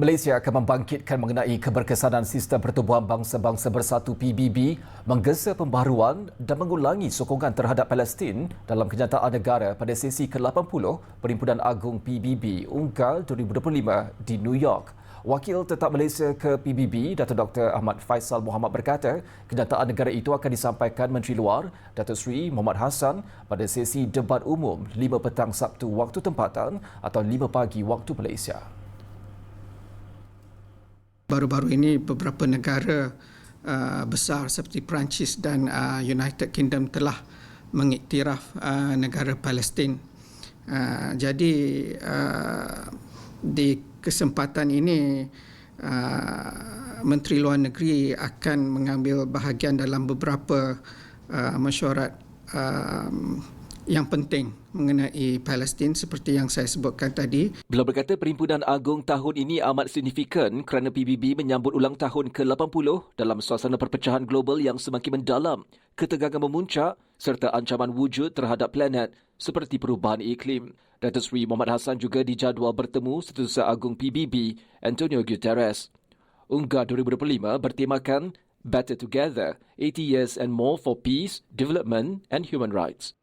Malaysia akan membangkitkan mengenai keberkesanan sistem pertubuhan bangsa-bangsa bersatu PBB, menggesa pembaharuan dan mengulangi sokongan terhadap Palestin dalam kenyataan negara pada sesi ke-80 Perhimpunan Agung PBB UNGAL 2025 di New York. Wakil Tetap Malaysia ke PBB, Dato Dr. Ahmad Faisal Muhammad berkata, kenyataan negara itu akan disampaikan Menteri Luar, Dato Sri Muhammad Hassan pada sesi debat umum 5 petang Sabtu waktu tempatan atau 5 pagi waktu Malaysia baru-baru ini beberapa negara uh, besar seperti Perancis dan uh, United Kingdom telah mengiktiraf uh, negara Palestin. Uh, jadi uh, di kesempatan ini uh, Menteri Luar Negeri akan mengambil bahagian dalam beberapa uh, mesyuarat uh, yang penting mengenai Palestin seperti yang saya sebutkan tadi. Beliau berkata Perhimpunan Agung tahun ini amat signifikan kerana PBB menyambut ulang tahun ke-80 dalam suasana perpecahan global yang semakin mendalam, ketegangan memuncak serta ancaman wujud terhadap planet seperti perubahan iklim. Datuk Seri Muhammad Hassan juga dijadual bertemu Setiausaha Agung PBB Antonio Guterres. UNGA 2025 bertemakan Better Together, 80 Years and More for Peace, Development and Human Rights.